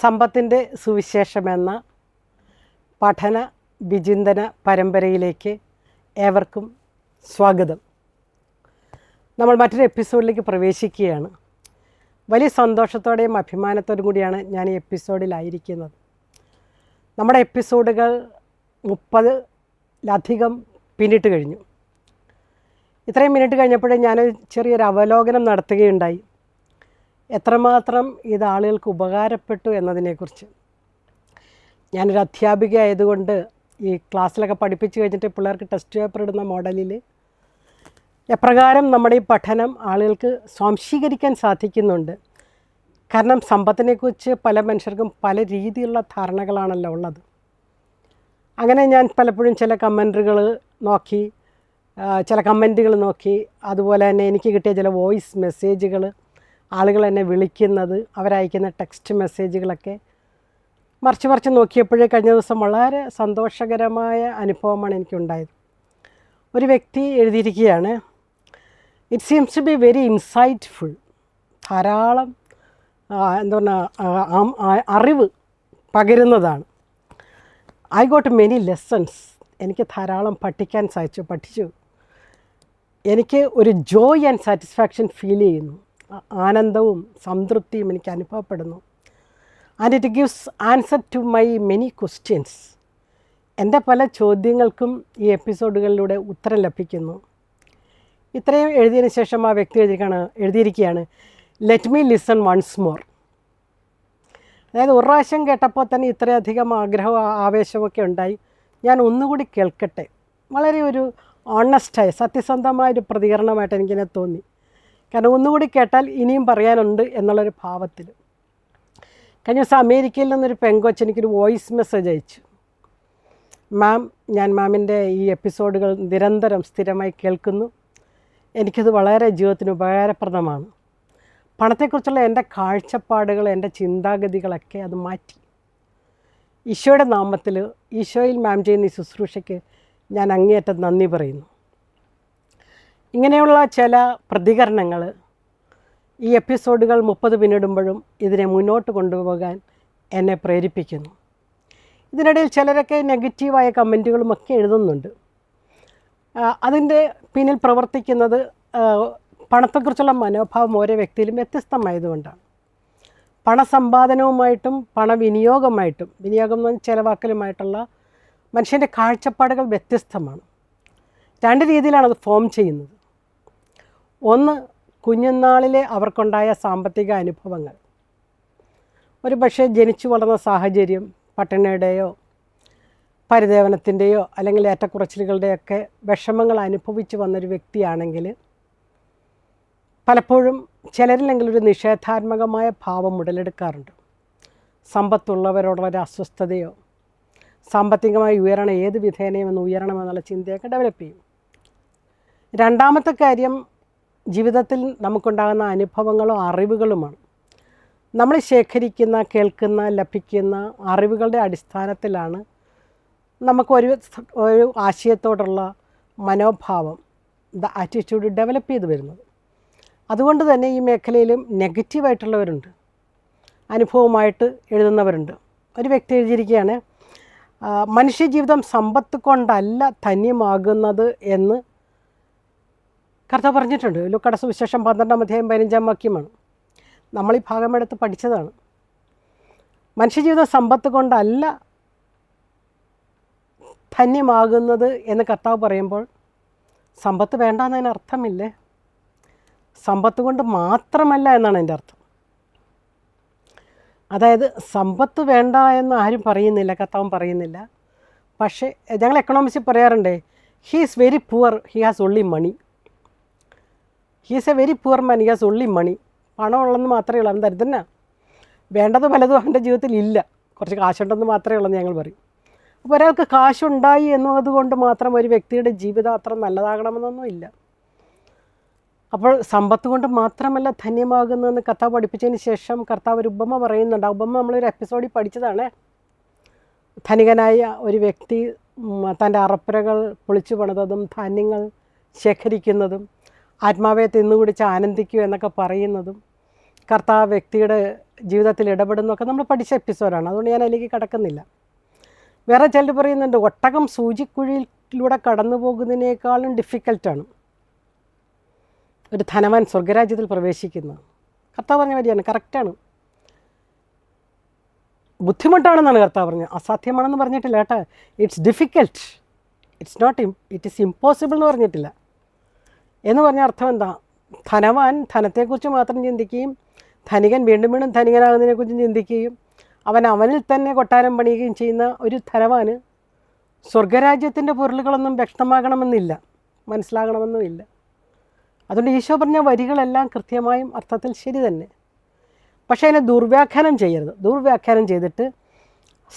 സമ്പത്തിന്റെ സുവിശേഷമെന്ന പഠന വിചിന്തന പരമ്പരയിലേക്ക് ഏവർക്കും സ്വാഗതം. നമ്മൾ മറ്റൊരു എപ്പിസോഡിലേക്ക് പ്രവേശിക്കുകയാണ്. വലിയ സന്തോഷത്തോടെയും അഭിമാനത്തോടും കൂടിയാണ് ഞാൻ ഈ എപ്പിസോഡിലായിരിക്കുന്നത് നമ്മുടെ എപ്പിസോഡുകൾ മുപ്പതിലധികം പിന്നിട്ട് കഴിഞ്ഞു. ഇത്രയും മിനിറ്റ് കഴിഞ്ഞപ്പോഴേ ഞാനൊരു ചെറിയൊരു അവലോകനം നടത്തുകയുണ്ടായി. എത്രമാത്രം ഇത് ആളുകൾക്ക് ഉപകാരപ്പെട്ടു എന്നതിനെക്കുറിച്ച്. ഞാനൊരു അധ്യാപിക ആയതുകൊണ്ട് ഈ ക്ലാസ്സിലൊക്കെ പഠിപ്പിച്ച് കഴിഞ്ഞിട്ട് പിള്ളേർക്ക് ടെസ്റ്റ് പേപ്പർ ഇടുന്ന മോഡലിൽ എപ്രകാരം നമ്മുടെ ഈ പഠനം ആളുകൾക്ക് സ്വാംശീകരിക്കാൻ സാധിക്കുന്നുണ്ട്. കാരണം സമ്പത്തിനെക്കുറിച്ച് പല മനുഷ്യർക്കും പല രീതിയിലുള്ള ധാരണകളാണല്ലോ ഉള്ളത്. അങ്ങനെ ഞാൻ പലപ്പോഴും ചില കമന്റുകൾ നോക്കി ചില കമന്റുകൾ നോക്കി. അതുപോലെ തന്നെ എനിക്ക് കിട്ടിയ ചില വോയിസ് മെസ്സേജുകൾ. ആളുകൾ എന്നെ വിളിക്കുന്നത് അവരയക്കുന്ന ടെക്സ്റ്റ് മെസ്സേജുകളൊക്കെ മറിച്ച് മറിച്ച് നോക്കിയപ്പോഴേ കഴിഞ്ഞ ദിവസം വളരെ സന്തോഷകരമായ അനുഭവമാണ് എനിക്കുണ്ടായത്. ഒരു വ്യക്തി എഴുതിയിരിക്കുകയാണ് it seems to be very insightful ധാരാളം എന്താ പറഞ്ഞാൽ അറിവ് പകരുന്നതാണ്. ഐ ഗോട്ട് മെനി ലെസൺസ് എനിക്ക് ധാരാളം പഠിക്കാൻ സാധിച്ചു പഠിച്ചു. എനിക്ക് ഒരു ജോയ് ആൻഡ് സാറ്റിസ്ഫാക്ഷൻ ഫീൽ ചെയ്യുന്നു. ആനന്ദവും സംതൃപ്തിയും എനിക്ക് അനുഭവപ്പെടുന്നു. And it gives answer to my many questions എന്റെ പല ചോദ്യങ്ങൾക്കും ഈ എപ്പിസോഡുകളിലൂടെ ഉത്തരം ലഭിക്കുന്നു. ഇത്രയും എഴുതിയതിന് ശേഷം ആ വ്യക്തി എഴുതിയിരിക്കുകയാണ് എഴുതിയിരിക്കുകയാണ് let me listen once more അതായത് ഒരു പ്രാവശ്യം കേട്ടപ്പോൾ തന്നെ ഇത്രയധികം ആഗ്രഹവും ആവേശമൊക്കെ ഉണ്ടായി. ഞാൻ ഒന്നുകൂടി കേൾക്കട്ടെ. വളരെ ഒരു ഓണസ്റ്റായ സത്യസന്ധമായൊരു പ്രതികരണമായിട്ട് എനിക്കിനെ തോന്നി. കാരണം ഒന്നുകൂടി കേട്ടാൽ ഇനിയും പറയാനുണ്ട് എന്നുള്ളൊരു ഭാവത്തിൽ. കഴിഞ്ഞ ദിവസം അമേരിക്കയിൽ നിന്നൊരു പെങ്കൊച്ച് എനിക്കൊരു വോയിസ് മെസ്സേജ് അയച്ചു. മാം ഞാൻ മാമിന്റെ ഈ എപ്പിസോഡുകൾ നിരന്തരം സ്ഥിരമായി കേൾക്കുന്നു. എനിക്കത് വളരെ ജീവിതത്തിന് ഉപകാരപ്രദമാണ്. പണത്തെക്കുറിച്ചുള്ള എന്റെ കാഴ്ചപ്പാടുകൾ എന്റെ ചിന്താഗതികളൊക്കെ അത് മാറ്റി. ഈശോയുടെ നാമത്തിൽ ഈശോയിൽ മാം ചെയ്യുന്ന ഈ ശുശ്രൂഷയ്ക്ക് ഞാൻ അങ്ങേയറ്റം നന്ദി പറയുന്നു. ഇങ്ങനെയുള്ള ചില പ്രതികരണങ്ങൾ ഈ എപ്പിസോഡുകൾ മുപ്പത് പിന്നിടുമ്പോഴും ഇതിനെ മുന്നോട്ട് കൊണ്ടുപോകാൻ എന്നെ പ്രേരിപ്പിക്കുന്നു. ഇതിനിടയിൽ ചിലരൊക്കെ നെഗറ്റീവായ കമന്റുകളുമൊക്കെ എഴുതുന്നുണ്ട്. അതിന്റെ പിന്നിൽ പ്രവർത്തിക്കുന്നത് പണത്തെക്കുറിച്ചുള്ള മനോഭാവം ഓരോ വ്യക്തിയിലും വ്യത്യസ്തമായതുകൊണ്ടാണ്. പണസമ്പാദനവുമായിട്ടും പണവിനിയോഗമായിട്ടും വിനിയോഗം എന്ന് പറഞ്ഞാൽ ചിലവാക്കലുമായിട്ടുള്ള മനുഷ്യന്റെ കാഴ്ചപ്പാടുകൾ വ്യത്യസ്തമാണ്. രണ്ട് രീതിയിലാണ് അത് ഫോം ചെയ്യുന്നത്. ഒന്ന് കുഞ്ഞുനാളിലെ അവർക്കുണ്ടായ സാമ്പത്തിക അനുഭവങ്ങൾ. ഒരു പക്ഷേ ജനിച്ചു വളർന്ന സാഹചര്യം പട്ടിണിയുടെയോ പരിദേവനത്തിന്റെയോ അല്ലെങ്കിൽ ഏറ്റക്കുറച്ചിലുകളുടെയൊക്കെ വിഷമങ്ങൾ അനുഭവിച്ചു വന്നൊരു വ്യക്തിയാണെങ്കിൽ പലപ്പോഴും ചിലരിലെങ്കിലും ഒരു നിഷേധാത്മകമായ ഭാവം ഉടലെടുക്കാറുണ്ട്. സമ്പത്തുള്ളവരോടുള്ള ഒരു അസ്വസ്ഥതയോ സാമ്പത്തികമായി ഉയരണം ഏത് വിധേനയും ഒന്ന് ഉയരണമെന്നുള്ള ചിന്തയൊക്കെ ഡെവലപ്പ് ചെയ്യും. രണ്ടാമത്തെ കാര്യം ജീവിതത്തിൽ നമുക്കുണ്ടാകുന്ന അനുഭവങ്ങളും അറിവുകളുമാണ്. നമ്മൾ ശേഖരിക്കുന്ന കേൾക്കുന്ന ലഭിക്കുന്ന അറിവുകളുടെ അടിസ്ഥാനത്തിലാണ് നമുക്ക് ഒരു ഒരു ആശയത്തോടുള്ള മനോഭാവം ദ ആറ്റിറ്റ്യൂഡ് ഡെവലപ്പ് ചെയ്ത് വരുന്നത്. അതുകൊണ്ട് തന്നെ ഈ മേഖലയിലും നെഗറ്റീവായിട്ടുള്ളവരുണ്ട് അനുഭവമായിട്ട് എഴുതുന്നവരുണ്ട്. ഒരു വ്യക്തി എഴുതിയിരിക്കുകയാണ് മനുഷ്യജീവിതം സമ്പത്ത് കൊണ്ടല്ല ധന്യമാകുന്നത് എന്ന് കർത്താവ് പറഞ്ഞിട്ടുണ്ട് ലുക്കട സുവിശേഷം പന്ത്രണ്ടാം അധ്യായം പതിനഞ്ചാം വാക്യമാണ്. നമ്മൾ ഈ ഭാഗമെടുത്ത് പഠിച്ചതാണ്. മനുഷ്യജീവിത സമ്പത്ത് കൊണ്ടല്ല ധന്യമാകുന്നത് എന്ന് കർത്താവ് പറയുമ്പോൾ സമ്പത്ത് വേണ്ട എന്നതിന് അർത്ഥമില്ലേ? സമ്പത്ത് കൊണ്ട് മാത്രമല്ല എന്നാണ് എന്റെ അർത്ഥം. അതായത് സമ്പത്ത് വേണ്ട എന്ന് ആരും പറയുന്നില്ല കർത്താവും പറയുന്നില്ല. പക്ഷേ ഞങ്ങൾ എക്കണോമിക്സിൽ പറയാറുണ്ട് he is very poor he has only money he is a very poor man has only money പണം ഉള്ളെന്ന് മാത്രമേ ഉള്ളൂ. അവൻ ദരിദ്രനാ. വേണ്ടത് പലതും അവന്റെ ജീവിതത്തിൽ ഇല്ല. കുറച്ച് കാശുണ്ടെന്ന് മാത്രമേ ഉള്ളൂ ഞങ്ങൾ പറയും. അപ്പോൾ ഒരാൾക്ക് കാശുണ്ടായി എന്നതുകൊണ്ട് മാത്രം ഒരു വ്യക്തിയുടെ ജീവിതം അത്ര നല്ലതാകണമെന്നൊന്നും ഇല്ല. അപ്പോൾ സമ്പത്ത് കൊണ്ട് മാത്രമല്ല ധന്യമാകുന്നതെന്ന് കർത്താവ് പഠിപ്പിച്ചതിന് ശേഷം കർത്താവ് ഒരു ഉപമ പറയുന്നുണ്ട്. ആ ഉപമ നമ്മളൊരു എപ്പിസോഡിൽ പഠിച്ചതാണ്. ധനികനായ ഒരു വ്യക്തി തന്റെ അറപ്പുരകൾ പൊളിച്ചു പണിതതും ധാന്യങ്ങൾ ശേഖരിക്കുന്നതും ആത്മാവെ തിന്നുകുടിച്ച് ആനന്ദിക്കൂ എന്നൊക്കെ പറയുന്നതും കർത്താവ് വ്യക്തിയുടെ ജീവിതത്തിൽ ഇടപെടുന്നൊക്കെ നമ്മൾ പഠിച്ച എപ്പിസോഡാണ്. അതുകൊണ്ട് ഞാൻ അതിലേക്ക് കടക്കുന്നില്ല. വേറെ ചിലർ പറയുന്നുണ്ട് ഒട്ടകം സൂചിക്കുഴിയിലൂടെ കടന്നു പോകുന്നതിനേക്കാളും ഡിഫിക്കൽട്ടാണ് ഒരു ധനവാൻ സ്വർഗരാജ്യത്തിൽ പ്രവേശിക്കുന്നത് കർത്താവ് പറഞ്ഞ വരികയാണ് കറക്റ്റാണ് ബുദ്ധിമുട്ടാണെന്നാണ് കർത്താവ് പറഞ്ഞത്. അസാധ്യമാണെന്ന് പറഞ്ഞിട്ടില്ല കേട്ടോ. It's difficult it's not it is impossible എന്ന് പറഞ്ഞിട്ടില്ല. എന്ന് പറഞ്ഞ അർത്ഥം എന്താ? ധനവാൻ ധനത്തെക്കുറിച്ച് മാത്രം ചിന്തിക്കുകയും ധനികൻ വീണ്ടും വീണ്ടും ധനികനാകുന്നതിനെക്കുറിച്ച് ചിന്തിക്കുകയും അവൻ അവനിൽ തന്നെ കൊട്ടാരം പണിയുകയും ചെയ്യുന്ന ഒരു ധനവാന് സ്വർഗരാജ്യത്തിന്റെ പൊരുളുകളൊന്നും വ്യക്തമാകണമെന്നില്ല. മനസ്സിലാകണമെന്നുമില്ല. അതുകൊണ്ട് ഈശോ പറഞ്ഞ വരികളെല്ലാം കൃത്യമായും അർത്ഥത്തിൽ ശരി തന്നെ. പക്ഷേ അതിനെ ദുർവ്യാഖ്യാനം ചെയ്യരുത്. ദുർവ്യാഖ്യാനം ചെയ്തിട്ട്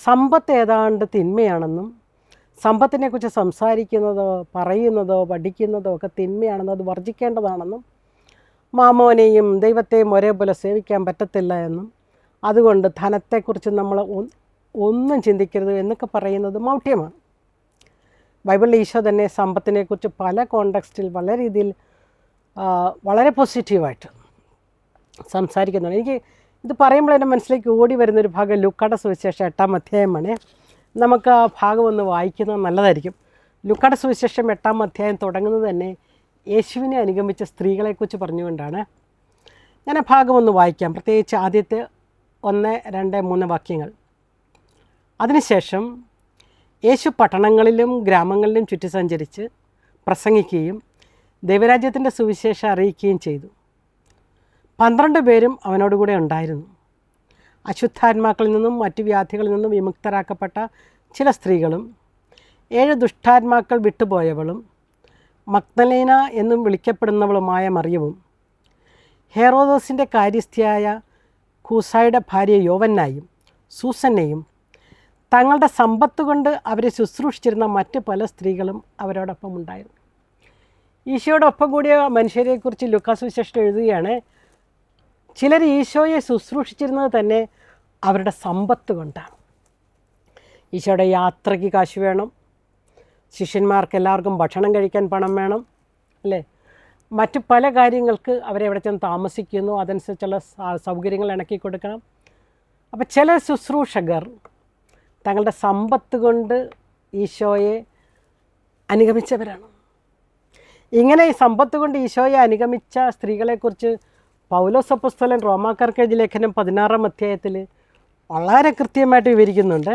സമ്പത്ത് ഏതാണ്ട് തിന്മയാണെന്നും സമ്പത്തിനെക്കുറിച്ച് സംസാരിക്കുന്നതോ പറയുന്നതോ പഠിക്കുന്നതോ ഒക്കെ തിന്മയാണെന്നും അത് വർജിക്കേണ്ടതാണെന്നും മാമോനെയും ദൈവത്തെയും ഒരേപോലെ സേവിക്കാൻ പറ്റത്തില്ല എന്നും. അതുകൊണ്ട് ധനത്തെക്കുറിച്ച് നമ്മൾ ഒന്നും ചിന്തിക്കരുത് എന്നൊക്കെ പറയുന്നത് മൗഢ്യമാണ്. ബൈബിളിൽ ഈശോ തന്നെ സമ്പത്തിനെക്കുറിച്ച് പല കോണ്ടക്സ്റ്റിൽ വളരെ രീതിയിൽ വളരെ പോസിറ്റീവായിട്ട് സംസാരിക്കുന്നുണ്ട്. എനിക്ക് ഇത് പറയുമ്പോൾ എന്റെ മനസ്സിലേക്ക് ഓടി വരുന്നൊരു ഭാഗം ലുക്കാട സുവിശേഷം എട്ടാം അധ്യായമാണ് നമുക്ക് ആ ഭാഗം ഒന്ന് വായിക്കുന്നത് നല്ലതായിരിക്കും. ലുക്കാട സുവിശേഷം എട്ടാം അധ്യായം തുടങ്ങുന്നത് തന്നെ യേശുവിനെ അനുഗമിച്ച സ്ത്രീകളെക്കുറിച്ച് പറഞ്ഞുകൊണ്ടാണ്. ഞാൻ ആ ഭാഗം ഒന്ന് വായിക്കാം. പ്രത്യേകിച്ച് ആദ്യത്തെ ഒന്ന് രണ്ട് മൂന്ന് വാക്യങ്ങൾ. അതിനുശേഷം യേശു പട്ടണങ്ങളിലും ഗ്രാമങ്ങളിലും ചുറ്റി സഞ്ചരിച്ച് പ്രസംഗിക്കുകയും ദൈവരാജ്യത്തിന്റെ സുവിശേഷം അറിയിക്കുകയും ചെയ്തു. പന്ത്രണ്ട് പേരും അവനോടുകൂടെ ഉണ്ടായിരുന്നു. അശുദ്ധാത്മാക്കളിൽ നിന്നും മറ്റു വ്യാധികളിൽ നിന്നും വിമുക്തരാക്കപ്പെട്ട ചില സ്ത്രീകളും ഏഴ് ദുഷ്ടാത്മാക്കൾ വിട്ടുപോയവളും മക്തലേന എന്നും വിളിക്കപ്പെടുന്നവളുമായ മറിയവും ഹെറോദോസിന്റെ കാര്യസ്ഥയായ കൂസായുടെ ഭാര്യ യോവന്നായും സൂസന്നയും തങ്ങളുടെ സമ്പത്ത് കൊണ്ട് അവരെ ശുശ്രൂഷിച്ചിരുന്ന മറ്റ് പല സ്ത്രീകളും അവരോടൊപ്പം ഉണ്ടായിരുന്നു ഈശോടൊപ്പം കൂടിയ മനുഷ്യരെക്കുറിച്ച് ലുക്കാസ് വിശേഷം എഴുതുകയാണ് ചിലർ ഈശോയെ ശുശ്രൂഷിച്ചിരുന്നത് തന്നെ അവരുടെ സമ്പത്ത് കൊണ്ടാണ്. ഈശോയുടെ യാത്രയ്ക്ക് കാശ് വേണം. ശിഷ്യന്മാർക്ക് എല്ലാവർക്കും ഭക്ഷണം കഴിക്കാൻ പണം വേണം അല്ലേ? മറ്റു പല കാര്യങ്ങൾക്ക് അവരെവിടെ ചെന്ന് താമസിക്കുന്നു അതനുസരിച്ചുള്ള സൗകര്യങ്ങൾ ഇണക്കി കൊടുക്കണം. അപ്പോൾ ചില ശുശ്രൂഷകർ തങ്ങളുടെ സമ്പത്ത് കൊണ്ട് ഈശോയെ അനുഗമിച്ചവരാണ്. ഇങ്ങനെ ഈ സമ്പത്ത് കൊണ്ട് ഈശോയെ അനുഗമിച്ച സ്ത്രീകളെക്കുറിച്ച് പൗലോസപ്പസ്തലൻ റോമാക്കാർക്ക് എഴുതിയ ലേഖനം പതിനാറാം അധ്യായത്തിൽ വളരെ കൃത്യമായിട്ട് വിവരിക്കുന്നുണ്ട്.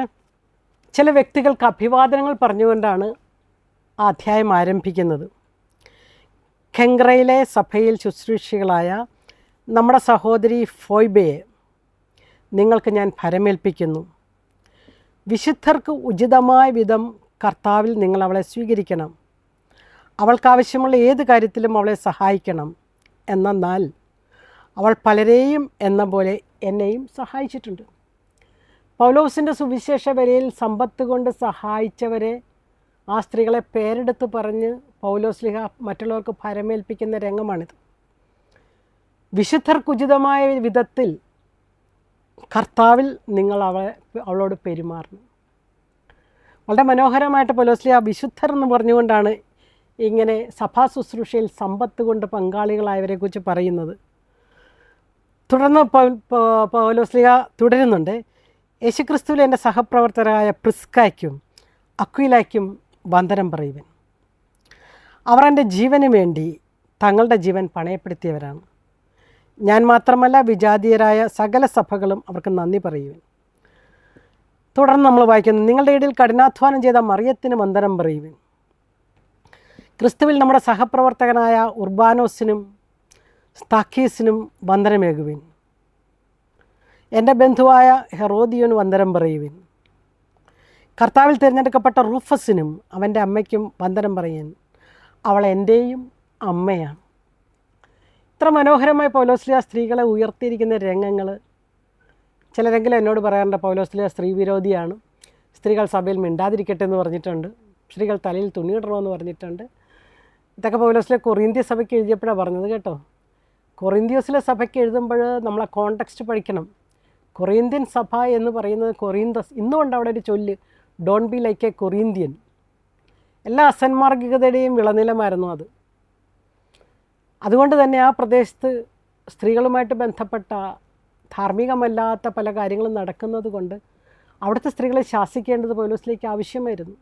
ചില വ്യക്തികൾക്ക് അഭിവാദനങ്ങൾ പറഞ്ഞുകൊണ്ടാണ് ആ അധ്യായം ആരംഭിക്കുന്നത്. ഖെങ്ക്രയിലെ സഭയിൽ ശുശ്രൂഷികളായ നമ്മുടെ സഹോദരി ഫോയ്ബയെ നിങ്ങൾക്ക് ഞാൻ ഫരമേൽപ്പിക്കുന്നു വിശുദ്ധർക്ക് ഉചിതമായ വിധം കർത്താവിൽ നിങ്ങൾ അവളെ സ്വീകരിക്കണം. അവൾക്കാവശ്യമുള്ള ഏത് കാര്യത്തിലും അവളെ സഹായിക്കണം. എന്നാൽ അവൾ പലരെയും എന്ന പോലെ എന്നെയും സഹായിച്ചിട്ടുണ്ട്. പൗലോസിന്റെ സുവിശേഷ വരയിൽ സമ്പത്ത് കൊണ്ട് സഹായിച്ചവരെ ആ സ്ത്രീകളെ പേരെടുത്ത് പറഞ്ഞ് പൗലോസ് ലിഹ മറ്റുള്ളവർക്ക് ഭരമേൽപ്പിക്കുന്ന രംഗമാണിത്. വിശുദ്ധർക്കുചിതമായ വിധത്തിൽ കർത്താവിൽ നിങ്ങൾ അവളെ അവളോട് പെരുമാറണം. വളരെ മനോഹരമായിട്ട് പൗലോസ്ലിഹ വിശുദ്ധർ എന്ന് പറഞ്ഞുകൊണ്ടാണ് ഇങ്ങനെ സഭാ ശുശ്രൂഷയിൽ സമ്പത്ത് കൊണ്ട് പങ്കാളികളായവരെക്കുറിച്ച് പറയുന്നത്. തുടർന്ന് പൗലോസ്ലിഹ തുടരുന്നുണ്ട്. യേശുക്രിസ്തുവിലെ എന്റെ സഹപ്രവർത്തകരായ പ്രിസ്കായ്ക്കും അക്വിലായ്ക്കും വന്ദനം പറയുവൻ. അവർ എന്റെ ജീവന് വേണ്ടി തങ്ങളുടെ ജീവൻ പണയപ്പെടുത്തിയവരാണ്. ഞാൻ മാത്രമല്ല വിജാതീയരായ സകല സഭകളും അവർക്ക് നന്ദി പറയുവൻ. തുടർന്ന് നമ്മൾ വായിക്കുന്നു നിങ്ങളുടെ ഇടയിൽ കഠിനാധ്വാനം ചെയ്ത മറിയത്തിന് വന്ദനം പറയുവൻ. ക്രിസ്തുവിൽ നമ്മുടെ സഹപ്രവർത്തകനായ ഉർബാനോസിനും സ്താക്കീസിനും വന്ദനമേകുവിൻ എന്റെ ബന്ധുവായ ഹെറോദിയോന് വന്ദനം പറയുവിൻ. കർത്താവിൽ തിരഞ്ഞെടുക്കപ്പെട്ട റൂഫസിനും അവന്റെ അമ്മയ്ക്കും വന്ദനം പറയാൻ അവൾ എന്റെയും അമ്മയാണ്. ഇത്ര മനോഹരമായി പൗലോസ്ലിയ സ്ത്രീകളെ ഉയർത്തിയിരിക്കുന്ന രംഗങ്ങൾ ചിലരെങ്കിലും എന്നോട് പറയാറുണ്ട് പൗലോസ്ലിയ സ്ത്രീ വിരോധിയാണ്. സ്ത്രീകൾ സഭയിൽ മിണ്ടാതിരിക്കട്ടെ എന്ന് പറഞ്ഞിട്ടുണ്ട്. സ്ത്രീകൾ തലയിൽ തുണിയിടണമെന്ന് പറഞ്ഞിട്ടുണ്ട്. ഇതൊക്കെ പൗലോസ്ലിയ കൊറിന്ത്യ സഭയ്ക്ക് എഴുതിയപ്പോഴാണ് പറഞ്ഞത് കേട്ടോ. കൊറിന്ത്യോസിലെ സഭയ്ക്ക് എഴുതുമ്പോൾ നമ്മൾ ആ കോണ്ടെക്സ്റ്റ് പഠിക്കണം. കൊറിയന്ത്യൻ സഭ എന്ന് പറയുന്നത് കൊറിയന്തസ് ഇന്നുകൊണ്ട് അവിടെ ഒരു ചൊല്ല് don't be like a Corinthian എല്ലാ അസന്മാർഗികതയുടെയും വിളനിലമായിരുന്നു അത്. അതുകൊണ്ട് തന്നെ ആ പ്രദേശത്ത് സ്ത്രീകളുമായിട്ട് ബന്ധപ്പെട്ട ധാർമ്മികമല്ലാത്ത പല കാര്യങ്ങളും നടക്കുന്നത് കൊണ്ട് അവിടുത്തെ സ്ത്രീകളെ ശാസിക്കേണ്ടത് പൗലോസിലേക്ക് ആവശ്യമായിരുന്നു.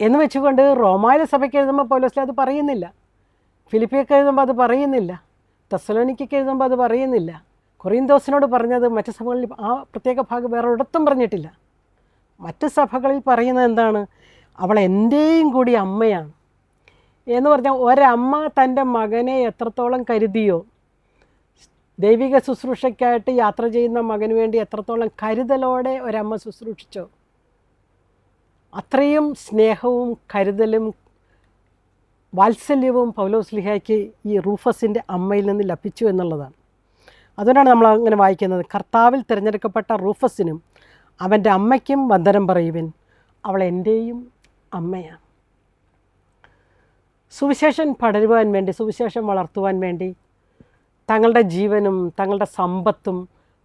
എന്ന് വെച്ചുകൊണ്ട് റോമായ സഭയ്ക്ക് എഴുതുമ്പോൾ പൗലോസിൽ അത് പറയുന്നില്ല. ഫിലിപ്പിയൊക്കെ എഴുതുമ്പോൾ അത് പറയുന്നില്ല. തെസലോണിക്കൊക്കെ എഴുതുമ്പോൾ അത് പറയുന്നില്ല. കൊറിയന്തോസിനോട് പറഞ്ഞത് മറ്റു സഭകളിൽ ആ പ്രത്യേക ഭാഗം വേറെ ഒരിടത്തും പറഞ്ഞിട്ടില്ല. മറ്റ് സഭകളിൽ പറയുന്നത് എന്താണ്? അവൾ എന്റെയും കൂടി അമ്മയാണ്. എന്ന് പറഞ്ഞാൽ ഒരമ്മ തന്റെ മകനെ എത്രത്തോളം കരുതിയോ ദൈവിക ശുശ്രൂഷയ്ക്കായിട്ട് യാത്ര ചെയ്യുന്ന മകന് വേണ്ടി എത്രത്തോളം കരുതലോടെ ഒരമ്മ ശുശ്രൂഷിച്ചോ അത്രയും സ്നേഹവും കരുതലും വാത്സല്യവും പൗലോസ്ലിഹയ്ക്ക് ഈ റൂഫസിന്റെ അമ്മയിൽ നിന്ന് ലഭിച്ചു എന്നുള്ളതാണ്. അതുകൊണ്ടാണ് നമ്മൾ അങ്ങനെ വായിക്കുന്നത് കർത്താവിൽ തിരഞ്ഞെടുക്കപ്പെട്ട റൂഫസിനും അവന്റെ അമ്മയ്ക്കും വന്ദനം പറയുവിൻ അവൾ എന്റെയും അമ്മയാണ്. സുവിശേഷം പടരുവാൻ വേണ്ടി സുവിശേഷം വളർത്തുവാൻ വേണ്ടി തങ്ങളുടെ ജീവനും തങ്ങളുടെ സമ്പത്തും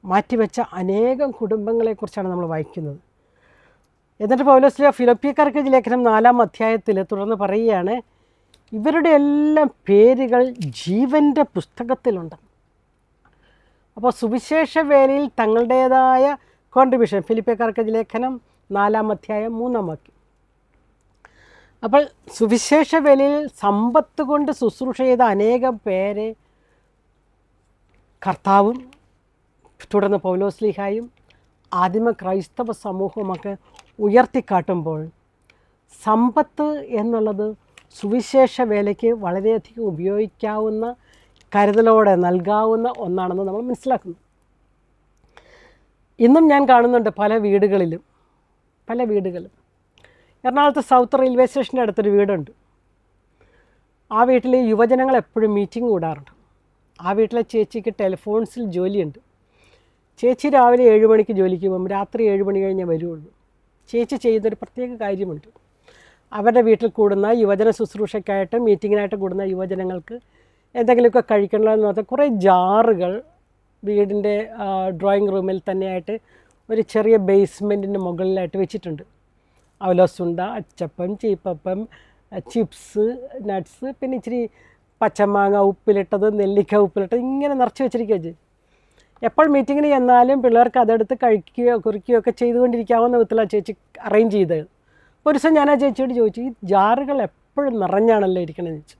മാറ്റിവെച്ച അനേകം കുടുംബങ്ങളെക്കുറിച്ചാണ് നമ്മൾ വായിക്കുന്നത്. എന്നിട്ട് പൗലോസ്ലിയ ഫിലോപ്പിയക്കാർക്ക് ലേഖനം നാലാം അധ്യായത്തിൽ തുടർന്ന് പറയുകയാണ് ഇവരുടെ എല്ലാം പേരുകൾ ജീവന്റെ പുസ്തകത്തിലുണ്ട്. അപ്പോൾ സുവിശേഷ വേലയിൽ തങ്ങളുടേതായ കോൺട്രിബ്യൂഷൻ ഫിലിപ്പേക്കാർക്ക് ലേഖനം നാലാം അധ്യായം മൂന്നാം വാക്യം. അപ്പോൾ സുവിശേഷ വേലയിൽ സമ്പത്ത് കൊണ്ട് ശുശ്രൂഷ ചെയ്ത അനേകം പേരെ കർത്താവും തുടർന്ന് പൗലോസ്ലിഹായും ആദിമ ക്രൈസ്തവ സമൂഹമൊക്കെ ഉയർത്തിക്കാട്ടുമ്പോൾ സമ്പത്ത് എന്നുള്ളത് സുവിശേഷ വേലയ്ക്ക് വളരെയധികം ഉപയോഗിക്കാവുന്ന കരുതലോടെ നൽകാവുന്ന ഒന്നാണെന്ന് നമ്മൾ മനസ്സിലാക്കുന്നു. ഇന്നും ഞാൻ കാണുന്നുണ്ട് പല വീടുകളിലും പല വീടുകളും എറണാകുളത്ത് സൗത്ത് റെയിൽവേ സ്റ്റേഷന്റെ അടുത്തൊരു വീടുണ്ട്. ആ വീട്ടിൽ യുവജനങ്ങൾ എപ്പോഴും മീറ്റിംഗ് കൂടാറുണ്ട്. ആ വീട്ടിലെ ചേച്ചിക്ക് ടെലിഫോൺസിൽ ജോലിയുണ്ട്. ചേച്ചി രാവിലെ ഏഴ് മണിക്ക് ജോലിക്ക് പോകും രാത്രി ഏഴ് മണി കഴിഞ്ഞേ വരുള്ളൂ ചേച്ചി ചെയ്യുന്നൊരു പ്രത്യേക കാര്യമുണ്ട്. അവരുടെ വീട്ടിൽ കൂടുന്ന യുവജന ശുശ്രൂഷയ്ക്കായിട്ട് മീറ്റിങ്ങിനായിട്ട് കൂടുന്ന യുവജനങ്ങൾക്ക് എന്തെങ്കിലുമൊക്കെ കഴിക്കണമെന്ന് പറഞ്ഞാൽ കുറേ ജാറുകൾ വീടിന്റെ ഡ്രോയിങ് റൂമിൽ തന്നെയായിട്ട് ഒരു ചെറിയ ബേസ്മെന്റിന്റെ മുകളിലായിട്ട് വെച്ചിട്ടുണ്ട്. അവലോസുണ്ട അച്ചപ്പം ചീപ്പപ്പം ചിപ്സ് നട്ട്സ് പിന്നെ ഇച്ചിരി പച്ചമാങ്ങ ഉപ്പിലിട്ടത് നെല്ലിക്ക ഉപ്പിലിട്ടത് ഇങ്ങനെ നിറച്ച് വെച്ചിരിക്കുക എപ്പോൾ മീറ്റിങ്ങിന് ചെന്നാലും പിള്ളേർക്ക് അതെടുത്ത് കഴിക്കുകയോ കുറിക്കുകയോ ഒക്കെ ചെയ്തുകൊണ്ടിരിക്കാവുന്ന വിധത്തിലാണ് ചേച്ചി അറേഞ്ച് ചെയ്തത്. ഒരു ദിവസം ഞാൻ ആ ചേച്ചിയോട് ചോദിച്ചു ഈ ജാറുകൾ എപ്പോഴും നിറഞ്ഞാണല്ലോ ഇരിക്കണമെന്ന് ചോദിച്ചു.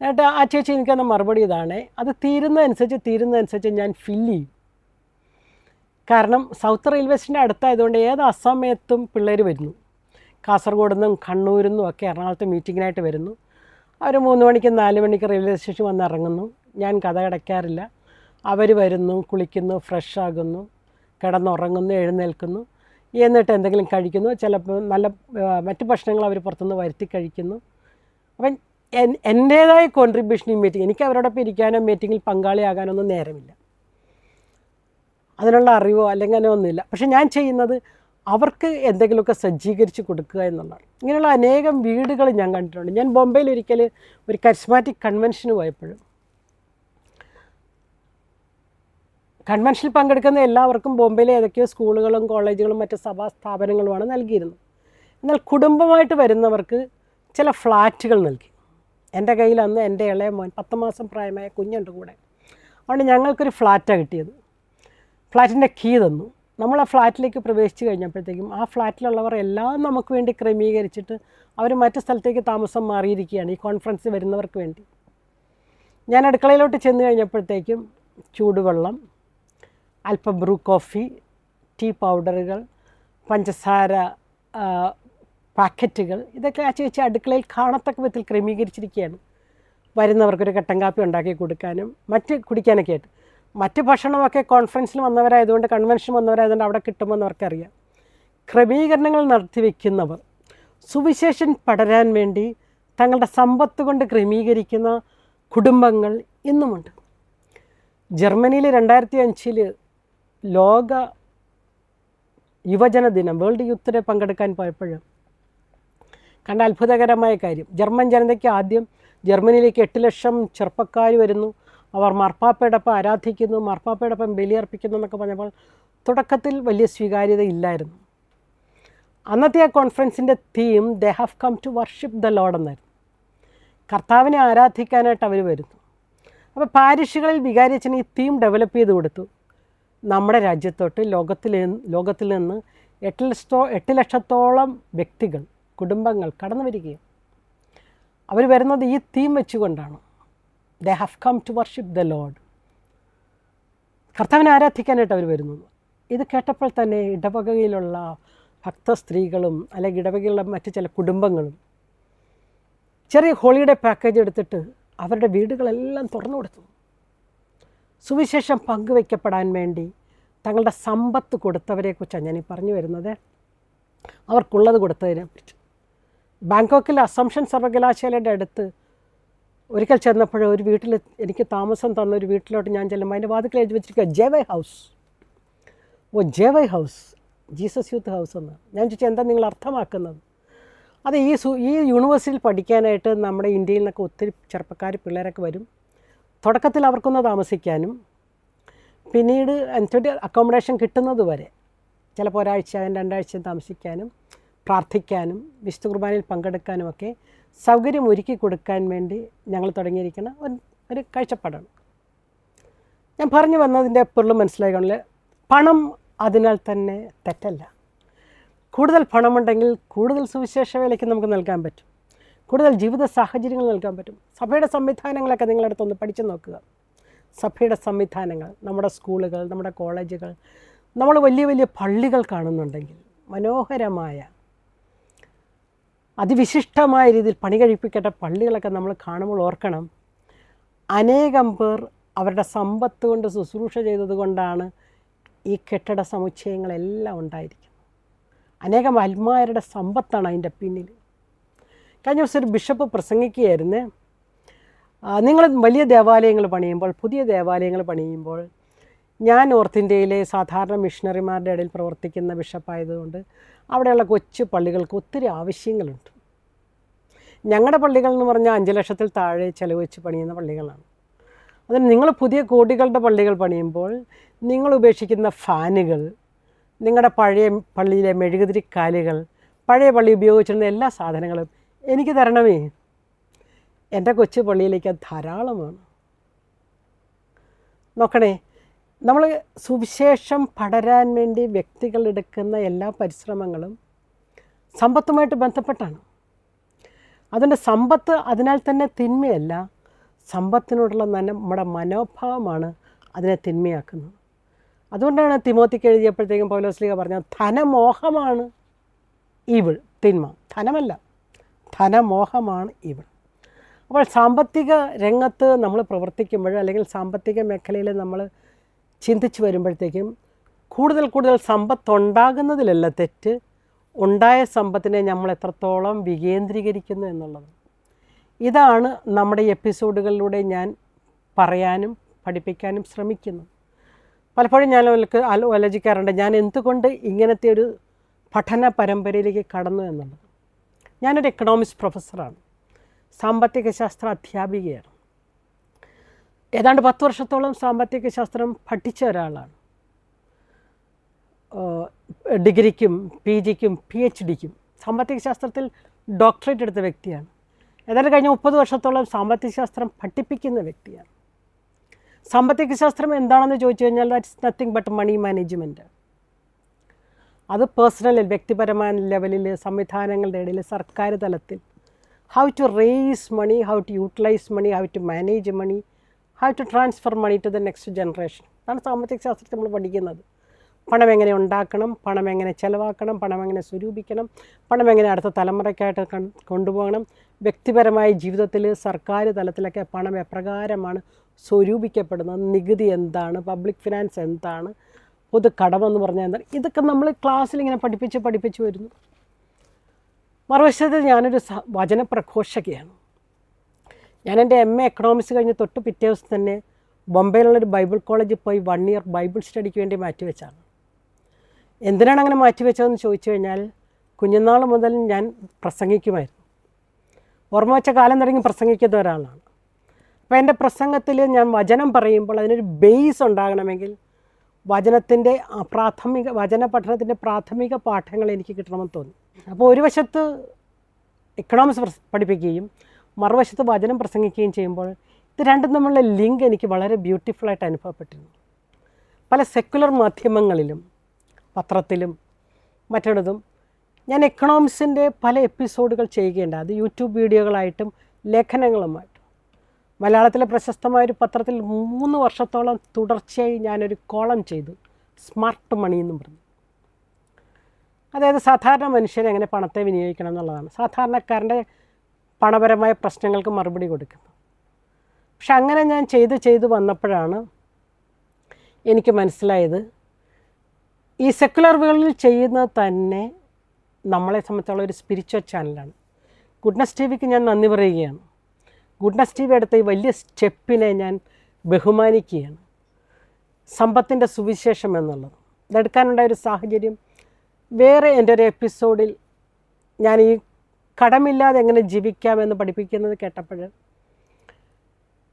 എന്നിട്ട് ആ ചേച്ചി എനിക്ക് തന്ന മറുപടി ഇതാണ്. അത് തീരുന്നതനുസരിച്ച് തീരുന്നതനുസരിച്ച് ഞാൻ ഫില്ല് ചെയ്യും. കാരണം സൗത്ത് റെയിൽവേ സ്റ്റേഷന്റെ അടുത്തായതുകൊണ്ട് ഏത് അസമയത്തും പിള്ളേർ വരുന്നു. കാസർഗോഡ് നിന്നും കണ്ണൂരിൽ നിന്നും ഒക്കെ എറണാകുളത്ത് മീറ്റിങ്ങിനായിട്ട് വരുന്നു. അവർ മൂന്ന് മണിക്ക് നാല് മണിക്ക് റെയിൽവേ സ്റ്റേഷൻ വന്ന് ഇറങ്ങുന്നു. ഞാൻ കഥ കിടക്കാറില്ല. അവർ വരുന്നു കുളിക്കുന്നു ഫ്രഷ് ആകുന്നു കിടന്നുറങ്ങുന്നു എഴുന്നേൽക്കുന്നു. എന്നിട്ട് എന്തെങ്കിലും കഴിക്കുന്നു. ചിലപ്പോൾ നല്ല മറ്റു ഭക്ഷണങ്ങൾ അവർ പുറത്തുനിന്ന് വരുത്തി കഴിക്കുന്നു. അപ്പം എൻ എന്റേതായ കോൺട്രിബ്യൂഷൻ ഈ മീറ്റിംഗ് എനിക്ക് അവരോടൊപ്പം ഇരിക്കാനോ മീറ്റിങ്ങിൽ പങ്കാളിയാകാനൊന്നും നേരമില്ല. അതിനുള്ള അറിവോ അല്ലെങ്കിൽ അങ്ങനെ ഒന്നുമില്ല പക്ഷെ ഞാൻ ചെയ്യുന്നത് അവർക്ക് എന്തെങ്കിലുമൊക്കെ സജ്ജീകരിച്ച് കൊടുക്കുക എന്നുള്ളതാണ്. ഇങ്ങനെയുള്ള അനേകം വീടുകൾ ഞാൻ കണ്ടിട്ടുണ്ട്. ഞാൻ ബോംബെയിൽ ഒരിക്കൽ ഒരു കരിസ്മാറ്റിക് കൺവെൻഷന് പോയപ്പോഴും കൺവെൻഷനിൽ പങ്കെടുക്കുന്ന എല്ലാവർക്കും ബോംബെയിലെ ഏതൊക്കെയോ സ്കൂളുകളും കോളേജുകളും മറ്റ് സഭാ സ്ഥാപനങ്ങളുമാണ് നൽകിയിരുന്നത്. എന്നാൽ കുടുംബമായിട്ട് വരുന്നവർക്ക് ചില ഫ്ലാറ്റുകൾ നൽകി. എന്റെ കയ്യിൽ അന്ന് എന്റെ ഇളയ മോൻ പത്ത് മാസം പ്രായമായ കുഞ്ഞുണ്ട് കൂടെ. അതുകൊണ്ട് ഞങ്ങൾക്കൊരു ഫ്ലാറ്റാണ് കിട്ടിയത്. ഫ്ലാറ്റിന്റെ കീ തന്നു. നമ്മൾ ആ ഫ്ലാറ്റിലേക്ക് പ്രവേശിച്ച് കഴിഞ്ഞപ്പോഴത്തേക്കും ആ ഫ്ലാറ്റിലുള്ളവർ എല്ലാം നമുക്ക് വേണ്ടി ക്രമീകരിച്ചിട്ട് അവർ മറ്റു സ്ഥലത്തേക്ക് താമസം മാറിയിരിക്കുകയാണ് ഈ കോൺഫറൻസ് വരുന്നവർക്ക് വേണ്ടി. ഞാൻ അടുക്കളയിലോട്ട് ചെന്ന് കഴിഞ്ഞപ്പോഴത്തേക്കും ചൂടുവെള്ളം അല്പം ബ്രൂ കോഫി ടീ പൗഡറുകൾ പഞ്ചസാര പാക്കറ്റുകൾ ഇതൊക്കെ ആ ചേച്ചി അടുക്കളയിൽ കാണത്തക്ക വിധത്തിൽ ക്രമീകരിച്ചിരിക്കുകയാണ് വരുന്നവർക്കൊരു കട്ടൻ കാപ്പി ഉണ്ടാക്കി കൊടുക്കാനും മറ്റ് കുടിക്കാനൊക്കെ ആയിട്ട്. മറ്റ് ഭക്ഷണമൊക്കെ കോൺഫറൻസിൽ വന്നവരായതുകൊണ്ട് കൺവെൻഷൻ വന്നവരായതുകൊണ്ട് അവിടെ കിട്ടുമെന്ന് അവർക്കറിയാം. ക്രമീകരണങ്ങൾ നടത്തി വയ്ക്കുന്നവർ സുവിശേഷൻ പടരാൻ വേണ്ടി തങ്ങളുടെ സമ്പത്ത് കൊണ്ട് ക്രമീകരിക്കുന്ന കുടുംബങ്ങൾ ഇന്നുമുണ്ട്. ജർമ്മനിയിൽ രണ്ടായിരത്തി അഞ്ചിൽ ലോക യുവജന ദിനം വേൾഡ് യൂത്ത് പങ്കെടുക്കാൻ പോയപ്പോൾ കണ്ട അത്ഭുതകരമായ കാര്യം. ജർമ്മൻ ജനതയ്ക്ക് ആദ്യം ജർമ്മനിയിലേക്ക് എട്ട് ലക്ഷം ചെറുപ്പക്കാർ വരുന്നു. അവർ മാർപ്പാപ്പയോടൊപ്പം ആരാധിക്കുന്നു മാർപ്പാപ്പയോടൊപ്പം ബലിയർപ്പിക്കുന്നു എന്നൊക്കെ പറഞ്ഞപ്പോൾ തുടക്കത്തിൽ വലിയ സ്വീകാര്യത ഇല്ലായിരുന്നു അന്നത്തെ ആ കോൺഫറൻസിന്റെ theme they have come to worship the lord എന്നായിരുന്നു. കർത്താവിനെ ആരാധിക്കാനായിട്ട് അവർ വരുന്നു. അപ്പോൾ പാരിഷുകളിൽ വികാരിച്ചന് ഈ തീം ഡെവലപ്പ് ചെയ്ത് കൊടുത്തു. നമ്മുടെ രാജ്യത്തോട്ട് ലോകത്തിൽ ലോകത്തിൽ നിന്ന് എട്ട് ലക്ഷത്തോ എട്ട് ലക്ഷത്തോളം വ്യക്തികൾ കുടുംബങ്ങൾ കടന്നു വരികയും അവർ വരുന്നത് ഈ തീം വെച്ചുകൊണ്ടാണ്. They have come to worship the lord കർത്താവിനെ ആരാധിക്കാനായിട്ട് അവർ വരുന്നത്. ഇത് കേട്ടപ്പോൾ തന്നെ ഇടവകയിലുള്ള ഭക്ത സ്ത്രീകളും അല്ലെങ്കിൽ ഇടവകയിലുള്ള മറ്റ് ചില കുടുംബങ്ങളും ചെറിയ ഹോളിഡേ പാക്കേജ് എടുത്തിട്ട് അവരുടെ വീടുകളെല്ലാം തുറന്നു കൊടുത്തു. സുവിശേഷം പങ്കുവയ്ക്കപ്പെടാൻ വേണ്ടി തങ്ങളുടെ സമ്പത്ത് കൊടുത്തവരെക്കുറിച്ചാണ് ഞാൻ ഈ പറഞ്ഞു വരുന്നത്. അവർക്കുള്ളത് കൊടുത്തതിനെ കുറിച്ച് ബാങ്കോക്കിൽ അസംഷൻ സർവകലാശാലയുടെ അടുത്ത് ഒരിക്കൽ ചെന്നപ്പോൾ ഒരു വീട്ടിൽ എനിക്ക് താമസം തന്ന ഒരു വീട്ടിലോട്ട് ഞാൻ ചെല്ലുമ്പോൾ അതിന്റെ വാതിക്കൽ എഴുതി വെച്ചിരിക്കുക ജേവൈ ഹൗസ്. ഓ J Y house. Jesus youth house എന്ന്. ഞാൻ ചോദിച്ചാൽ എന്താ നിങ്ങൾ അർത്ഥമാക്കുന്നത്? അത് ഈ ഈ യൂണിവേഴ്സിറ്റിയിൽ പഠിക്കാനായിട്ട് നമ്മുടെ ഇന്ത്യയിൽ നിന്നൊക്കെ ഒത്തിരി ചെറുപ്പക്കാർ പിള്ളേരൊക്കെ വരും. തുടക്കത്തിൽ അവർക്കൊന്ന് താമസിക്കാനും പിന്നീട് എന്നിട്ട് അക്കോമഡേഷൻ കിട്ടുന്നത് വരെ ചിലപ്പോൾ ഒരാഴ്ച രണ്ടാഴ്ച താമസിക്കാനും പ്രാർത്ഥിക്കാനും വിശുദ്ധ കുർബാനയിൽ പങ്കെടുക്കാനുമൊക്കെ സൗകര്യം ഒരുക്കി കൊടുക്കാൻ വേണ്ടി ഞങ്ങൾ തുടങ്ങിയിരിക്കുന്ന ഒരു ഒരു കാഴ്ചപ്പാടാണ്. ഞാൻ പറഞ്ഞു വന്നതിന്റെ പൊരുൾ മനസ്സിലായിക്കൊണ്ടില്ല പണം അതിനാൽ തന്നെ തെറ്റല്ല. കൂടുതൽ പണമുണ്ടെങ്കിൽ കൂടുതൽ സുവിശേഷ വേലയ്ക്ക് നമുക്ക് നൽകാൻ പറ്റും. കൂടുതൽ ജീവിത സാഹചര്യങ്ങൾ നൽകാൻ പറ്റും. സഭയുടെ സംവിധാനങ്ങളൊക്കെ നിങ്ങളടുത്തൊന്ന് പഠിച്ചു നോക്കുക. സഭയുടെ സംവിധാനങ്ങൾ നമ്മുടെ സ്കൂളുകൾ നമ്മുടെ കോളേജുകൾ നമ്മൾ വലിയ വലിയ പള്ളികൾ കാണുന്നുണ്ടെങ്കിൽ മനോഹരമായ അതിവിശിഷ്ടമായ രീതിയിൽ പണി കഴിപ്പിക്കേണ്ട പള്ളികളൊക്കെ നമ്മൾ കാണുമ്പോൾ ഓർക്കണം. അനേകം പേർ അവരുടെ സമ്പത്ത് കൊണ്ട് ശുശ്രൂഷ ചെയ്തതുകൊണ്ടാണ് ഈ കെട്ടിട സമുച്ചയങ്ങളെല്ലാം ഉണ്ടായിരിക്കുന്നത്. അനേകം ആത്മാരുടെ സമ്പത്താണ് അതിന്റെ പിന്നിൽ. കഴിഞ്ഞ ദിവസം ഒരു ബിഷപ്പ് പ്രസംഗിക്കുകയായിരുന്നു. നിങ്ങൾ വലിയ ദേവാലയങ്ങൾ പണിയുമ്പോൾ പുതിയ ദേവാലയങ്ങൾ പണിയുമ്പോൾ ഞാൻ നോർത്ത് ഇന്ത്യയിലെ സാധാരണ മിഷണറിമാരുടെ ഇടയിൽ പ്രവർത്തിക്കുന്ന ബിഷപ്പായതുകൊണ്ട് അവിടെയുള്ള കൊച്ചു പള്ളികൾക്ക് ഒത്തിരി ആവശ്യങ്ങളുണ്ട്. ഞങ്ങളുടെ പള്ളികൾ എന്ന് പറഞ്ഞാൽ അഞ്ച് ലക്ഷത്തിൽ താഴെ ചിലവ് വെച്ച് പണിയുന്ന പള്ളികളാണ്. അതിന് നിങ്ങൾ പുതിയ കോടികളുടെ പള്ളികൾ പണിയുമ്പോൾ നിങ്ങൾ ഉപേക്ഷിക്കുന്ന ഫാനുകൾ നിങ്ങളുടെ പഴയ പള്ളിയിലെ മെഴുകുതിരിക്കാലുകൾ പഴയ പള്ളി ഉപയോഗിച്ചിരുന്ന എല്ലാ സാധനങ്ങളും എനിക്ക് തരണമേ. എന്റെ കൊച്ചു പള്ളിയിലേക്ക് ധാരാളമാണ്. നോക്കണേ നമ്മൾ സുവിശേഷം പടരാൻ വേണ്ടി വ്യക്തികൾ എടുക്കുന്ന എല്ലാ പരിശ്രമങ്ങളും സമ്പത്തുമായിട്ട് ബന്ധപ്പെട്ടാണ്. അതിന്റെ സമ്പത്ത് അതിനാൽ തന്നെ തിന്മയല്ല സമ്പത്തിനോടുള്ള നമ്മുടെ മനോഭാവമാണ് അതിനെ തിന്മയാക്കുന്നത്. അതുകൊണ്ടാണ് തിമോത്തിക്ക് എഴുതിയപ്പോഴത്തേക്കും പൗലോസ്ലിക പറഞ്ഞത് ധനമോഹമാണ് ഈവിൾ തിന്മ. ധനമല്ല ധനമോഹമാണ് ഇവർ അപ്പോൾ സാമ്പത്തിക രംഗത്ത് നമ്മൾ പ്രവർത്തിക്കുമ്പോൾ അല്ലെങ്കിൽ സാമ്പത്തിക മേഖലയിൽ നമ്മൾ ചിന്തിച്ച് വരുമ്പോഴത്തേക്കും കൂടുതൽ കൂടുതൽ സമ്പത്തുണ്ടാകുന്നതിലല്ല തെറ്റ് ഉണ്ടായ സമ്പത്തിനെ നമ്മൾ എത്രത്തോളം വികേന്ദ്രീകരിക്കുന്നു എന്നുള്ളത്. ഇതാണ് നമ്മുടെ എപ്പിസോഡുകളിലൂടെ ഞാൻ പറയാനും പഠിപ്പിക്കാനും ശ്രമിക്കുന്നു പലപ്പോഴും ഞാൻ ആലോചിക്കാറുണ്ട് ഞാൻ എന്തുകൊണ്ട് ഇങ്ങനത്തെ ഒരു പഠന പരമ്പരയിലേക്ക് കടന്നു എന്നുള്ളത്. ഞാനൊരു എക്കണോമിക്സ് പ്രൊഫസറാണ് സാമ്പത്തിക ശാസ്ത്ര അധ്യാപികയാണ്. ഏതാണ്ട് പത്ത് വർഷത്തോളം സാമ്പത്തിക ശാസ്ത്രം പഠിച്ച ഒരാളാണ്. ഡിഗ്രിക്കും പി ജിക്കും പി എച്ച് ഡിക്കും സാമ്പത്തിക ശാസ്ത്രത്തിൽ ഡോക്ടറേറ്റ് എടുത്ത വ്യക്തിയാണ്. ഏതാണ്ട് കഴിഞ്ഞ മുപ്പത് വർഷത്തോളം സാമ്പത്തിക ശാസ്ത്രം പഠിപ്പിക്കുന്ന വ്യക്തിയാണ്. സാമ്പത്തിക ശാസ്ത്രം എന്താണെന്ന് ചോദിച്ചു കഴിഞ്ഞാൽ that's nothing but money management അത് പേഴ്സണലിൽ വ്യക്തിപരമായ ലെവലിൽ സംവിധാനങ്ങളുടെ ഇടയിൽ സർക്കാർ തലത്തിൽ. How to raise money how to utilise money how to manage money how to transfer money to the next generation അതാണ് സാമ്പത്തിക ശാസ്ത്രത്തിൽ നമ്മൾ പഠിക്കുന്നത്. പണം എങ്ങനെ ഉണ്ടാക്കണം പണം എങ്ങനെ ചിലവാക്കണം പണം എങ്ങനെ സ്വരൂപിക്കണം പണം എങ്ങനെ അടുത്ത തലമുറയ്ക്കായിട്ട് കൊണ്ടുപോകണം വ്യക്തിപരമായ ജീവിതത്തിൽ സർക്കാർ തലത്തിലൊക്കെ പണം എപ്രകാരമാണ് സ്വരൂപിക്കപ്പെടുന്നത് നികുതി എന്താണ് പബ്ലിക് ഫിനാൻസ് എന്താണ് പൊതു കടമെന്ന് പറഞ്ഞാൽ എന്താണ്? ഇതൊക്കെ നമ്മൾ ക്ലാസ്സിൽ ഇങ്ങനെ പഠിപ്പിച്ച് പഠിപ്പിച്ച് വരുന്നു. മറുവശത്ത് ഞാനൊരു സ- വചനപ്രഘോഷകയാണ് ഞാൻ എന്റെ എം എ എക്കണോമിക്സ് കഴിഞ്ഞ് തൊട്ട് പിറ്റേ ദിവസം തന്നെ ബോംബെയിലുള്ളൊരു ബൈബിൾ കോളേജിൽ പോയി വൺ ഇയർ ബൈബിൾ സ്റ്റഡിക്ക് വേണ്ടി മാറ്റിവെച്ചാണ് എന്തിനാണ് അങ്ങനെ മാറ്റിവെച്ചതെന്ന് ചോദിച്ചു കഴിഞ്ഞാൽ കുഞ്ഞുനാൾ മുതൽ ഞാൻ പ്രസംഗിക്കുമായിരുന്നു. ഓർമ്മ വെച്ച കാലം തുടങ്ങി പ്രസംഗിക്കുന്ന ഒരാളാണ്. അപ്പോൾ എന്റെ പ്രസംഗത്തിൽ ഞാൻ വചനം പറയുമ്പോൾ അതിനൊരു ബേസ് ഉണ്ടാകണമെങ്കിൽ വചനത്തിന്റെ പ്രാഥമിക വചന പഠനത്തിന്റെ പ്രാഥമിക പാഠങ്ങൾ എനിക്ക് കിട്ടണമെന്ന് തോന്നി. അപ്പോൾ ഒരു വശത്ത് എക്കണോമിക്സ് പഠിപ്പിക്കുകയും മറുവശത്ത് വചനം പ്രസംഗിക്കുകയും ചെയ്യുമ്പോൾ ഇത് രണ്ടും തമ്മിലുള്ള ലിങ്ക് എനിക്ക് വളരെ ബ്യൂട്ടിഫുള്ളായിട്ട് അനുഭവപ്പെട്ടിരുന്നു. പല സെക്കുലർ മാധ്യമങ്ങളിലും പത്രത്തിലും മറ്റുള്ളതും ഞാൻ എക്കണോമിക്സിന്റെ പല എപ്പിസോഡുകൾ ചെയ്യുകയുണ്ട് അത് യൂട്യൂബ് വീഡിയോകളായിട്ടും ലേഖനങ്ങളുമായിട്ടും. മലയാളത്തിലെ പ്രശസ്തമായ ഒരു പത്രത്തിൽ മൂന്ന് വർഷത്തോളം തുടർച്ചയായി ഞാനൊരു കോളം ചെയ്തു. സ്മാർട്ട് മണി എന്നും പറഞ്ഞു. അതായത് സാധാരണ മനുഷ്യരെ എങ്ങനെ പണത്തെ വിനിയോഗിക്കണം എന്നുള്ളതാണ്. സാധാരണക്കാരന്റെ പണപരമായ പ്രശ്നങ്ങൾക്ക് മറുപടി കൊടുക്കുന്നത് പക്ഷെ അങ്ങനെ ഞാൻ ചെയ്ത് ചെയ്ത് വന്നപ്പോഴാണ് എനിക്ക് മനസ്സിലായത് ഈ സെക്കുലർ വേൾഡിൽ ചെയ്യുന്നത് തന്നെ നമ്മളെ സംബന്ധിച്ചുള്ള ഒരു സ്പിരിച്വൽ ചാനലാണ് ഗുഡ്നസ് ടി വിക്ക് ഞാൻ നന്ദി പറയുകയാണ്. ഗുഡ്നസ് ടി വി എടുത്ത ഈ വലിയ സ്റ്റെപ്പിനെ ഞാൻ ബഹുമാനിക്കുകയാണ്. സമ്പത്തിന്റെ സുവിശേഷം എന്നുള്ളത്. ഇതെടുക്കാനുണ്ടായ ഒരു സാഹചര്യം. വേറെ എന്റെ ഒരു എപ്പിസോഡിൽ ഞാൻ ഈ കടമില്ലാതെ എങ്ങനെ ജീവിക്കാമെന്ന് പഠിപ്പിക്കുന്നത് കേട്ടപ്പോൾ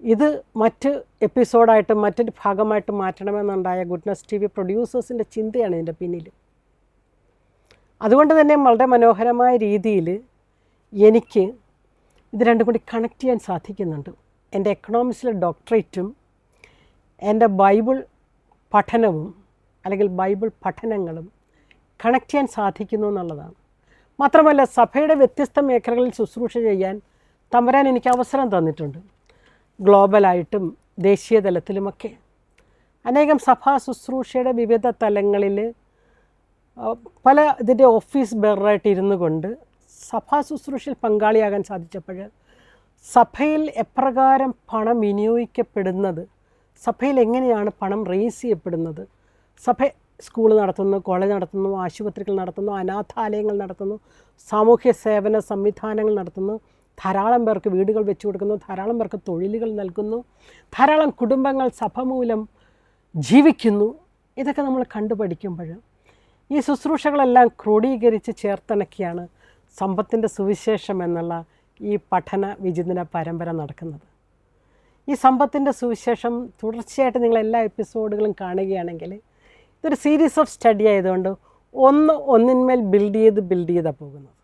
ഇത് മറ്റ് എപ്പിസോഡായിട്ട് മറ്റൊരു ഭാഗമായിട്ട് മാറ്റണമെന്നുണ്ടായ ഗുഡ്നസ് ടി വി പ്രൊഡ്യൂസേഴ്സിന്റെ ചിന്തയാണ് ഇതിന്റെ പിന്നിൽ. അതുകൊണ്ട് തന്നെ വളരെ മനോഹരമായ രീതിയിൽ എനിക്ക് ഇത് രണ്ടും കൂടി കണക്ട് ചെയ്യാൻ സാധിക്കുന്നുണ്ട്. എന്റെ എക്കണോമിക്സിലെ ഡോക്ടറേറ്റും എന്റെ ബൈബിൾ പഠനവും അല്ലെങ്കിൽ ബൈബിൾ പഠനങ്ങളും കണക്ട് ചെയ്യാൻ സാധിക്കുന്നു എന്നുള്ളതാണ്. മാത്രമല്ല സഭയുടെ വ്യത്യസ്ത മേഖലകളിൽ ശുശ്രൂഷ ചെയ്യാൻ തമ്പരാൻ എനിക്ക് അവസരം തന്നിട്ടുണ്ട്. ഗ്ലോബലായിട്ടും ദേശീയ തലത്തിലുമൊക്കെ. അനേകം സഭാ ശുശ്രൂഷയുടെ വിവിധ തലങ്ങളിൽ പല ഇതിന്റെ ഓഫീസ് ബെയറായിട്ട് ഇരുന്നു കൊണ്ട് സഭാ ശുശ്രൂഷയിൽ പങ്കാളിയാകാൻ സാധിച്ചപ്പോൾ സഭയിൽ എപ്രകാരം പണം വിനിയോഗിക്കപ്പെടുന്നത്? സഭയിൽ എങ്ങനെയാണ് പണം റേസ് ചെയ്യപ്പെടുന്നത്? സഭ സ്കൂൾ നടത്തുന്നു കോളേജ് നടത്തുന്നു ആശുപത്രികൾ നടത്തുന്നു അനാഥാലയങ്ങൾ നടത്തുന്നു സാമൂഹ്യ സേവന സംവിധാനങ്ങൾ നടത്തുന്നു ധാരാളം പേർക്ക് വീടുകൾ വെച്ചു കൊടുക്കുന്നു ധാരാളം പേർക്ക് തൊഴിലുകൾ നൽകുന്നു ധാരാളം കുടുംബങ്ങൾ സഭ മൂലം ജീവിക്കുന്നു. ഇതൊക്കെ നമ്മൾ കണ്ടുപഠിക്കുമ്പോൾ ഈ ശുശ്രൂഷകളെല്ലാം ക്രോഡീകരിച്ച് ചേർത്തിണക്കിയാണ് സമ്പത്തിന്റെ സുവിശേഷം എന്നുള്ള ഈ പഠന വിചിന്തന പരമ്പര നടക്കുന്നത്. ഈ സമ്പത്തിന്റെ സുവിശേഷം തുടർച്ചയായിട്ട് നിങ്ങൾ എല്ലാ എപ്പിസോഡുകളും കാണുകയാണെങ്കിൽ ഇതൊരു സീരീസ് ഓഫ് സ്റ്റഡി ആയതുകൊണ്ട് ഒന്ന് ഒന്നിന്മേൽ ബിൽഡ് ചെയ്ത് ബിൽഡ് ചെയ്താണ് പോകുന്നത്.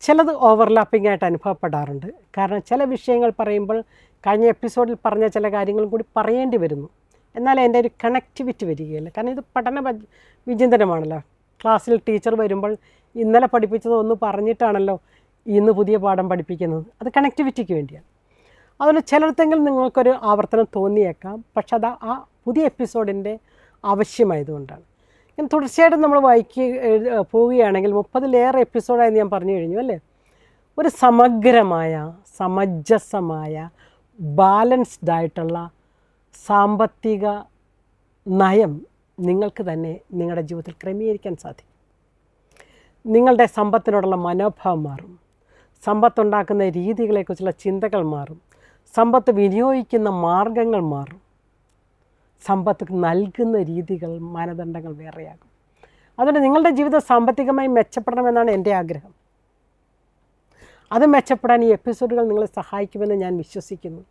ചിലത് ഓവർലാപ്പിംഗ് ആയിട്ട് അനുഭവപ്പെടാറുണ്ട്. കാരണം ചില വിഷയങ്ങൾ പറയുമ്പോൾ കഴിഞ്ഞ എപ്പിസോഡിൽ പറഞ്ഞ ചില കാര്യങ്ങളും കൂടി പറയേണ്ടി വരുന്നു. എന്നാൽ എന്റെ ഒരു കണക്ടിവിറ്റി വരികയില്ല. കാരണം ഇത് പഠന വിചിന്തനമാണല്ലോ. ക്ലാസ്സിൽ ടീച്ചർ വരുമ്പോൾ ഇന്നലെ പഠിപ്പിച്ചത് ഒന്ന് പറഞ്ഞിട്ടാണല്ലോ ഇന്ന് പുതിയ പാഠം പഠിപ്പിക്കുന്നത്. അത് കണക്ടിവിറ്റിക്ക് വേണ്ടിയാണ്. അതുപോലെ ചിലയിടത്തെങ്കിലും നിങ്ങൾക്കൊരു ആവർത്തനം തോന്നിയേക്കാം. പക്ഷെ അത് ആ പുതിയ എപ്പിസോഡിന്റെ ആവശ്യമായതുകൊണ്ടാണ്. ഇങ്ങനെ തുടർച്ചയായിട്ടും നമ്മൾ വായിക്കുക പോവുകയാണെങ്കിൽ മുപ്പതിലേറെ എപ്പിസോഡായി ഞാൻ പറഞ്ഞു കഴിഞ്ഞു അല്ലേ? ഒരു സമഗ്രമായ സമഞ്ജസമായ ബാലൻസ്ഡ് ആയിട്ടുള്ള സാമ്പത്തിക നയം നിങ്ങൾക്ക് തന്നെ നിങ്ങളുടെ ജീവിതത്തിൽ ക്രമീകരിക്കാൻ സാധിക്കും. നിങ്ങളുടെ സമ്പത്തിനോടുള്ള മനോഭാവം മാറും. സമ്പത്തുണ്ടാക്കുന്ന രീതികളെക്കുറിച്ചുള്ള ചിന്തകൾ മാറും. സമ്പത്ത് വിനിയോഗിക്കുന്ന മാർഗങ്ങൾ മാറും. സമ്പത്ത് നൽകുന്ന രീതികൾ മാനദണ്ഡങ്ങൾ വേറെയാകും. അതുകൊണ്ട് നിങ്ങളുടെ ജീവിതം സാമ്പത്തികമായി മെച്ചപ്പെടണമെന്നാണ് എന്റെ ആഗ്രഹം. അത് മെച്ചപ്പെടാൻ ഈ എപ്പിസോഡുകൾ നിങ്ങളെ സഹായിക്കുമെന്ന് ഞാൻ വിശ്വസിക്കുന്നു.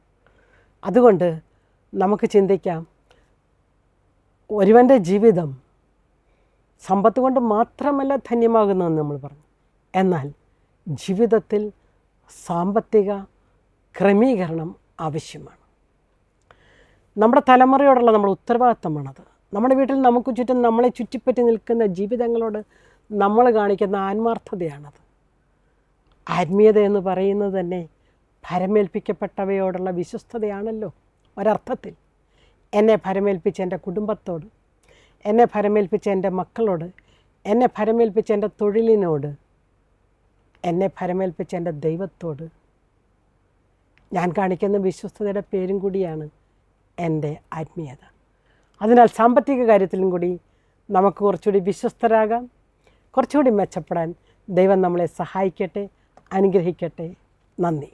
അതുകൊണ്ട് നമുക്ക് ചിന്തിക്കാം. ഒരുവന്റെ ജീവിതം സമ്പത്ത് കൊണ്ട് മാത്രമല്ല ധന്യമാകുന്നതെന്ന് നമ്മൾ പറഞ്ഞു. എന്നാൽ ജീവിതത്തിൽ സാമ്പത്തിക ക്രമീകരണം ആവശ്യമാണ്. നമ്മുടെ തലമുറയോടുള്ള നമ്മുടെ ഉത്തരവാദിത്തമാണത്. നമ്മുടെ വീട്ടിൽ നമുക്ക് ചുറ്റും നമ്മളെ ചുറ്റിപ്പറ്റി നിൽക്കുന്ന ജീവിതങ്ങളോട് നമ്മൾ കാണിക്കുന്ന ആത്മാർത്ഥതയാണത്. ആത്മീയത എന്ന് പറയുന്നത് തന്നെ ഭരമേൽപ്പിക്കപ്പെട്ടവയോടുള്ള വിശ്വസ്തതയാണല്ലോ ഒരർത്ഥത്തിൽ. എന്നെ ഭരമേൽപ്പിച്ച എന്റെ കുടുംബത്തോട് എന്നെ ഭരമേൽപ്പിച്ച എന്റെ മക്കളോട് എന്നെ ഭരമേൽപ്പിച്ച എന്റെ തൊഴിലിനോട് എന്നെ ഭരമേൽപ്പിച്ച എന്റെ ദൈവത്തോട് ഞാൻ കാണിക്കുന്ന വിശ്വസ്തതയുടെ പേരും കൂടിയാണ് എന്റെ ആത്മീയത. അതിനാൽ സാമ്പത്തിക കാര്യത്തിലും കൂടി നമുക്ക് കുറച്ചുകൂടി വിശ്വസ്തരാകാം കുറച്ചുകൂടി മെച്ചപ്പെടാൻ ദൈവം നമ്മളെ സഹായിക്കട്ടെ അനുഗ്രഹിക്കട്ടെ. നന്ദി.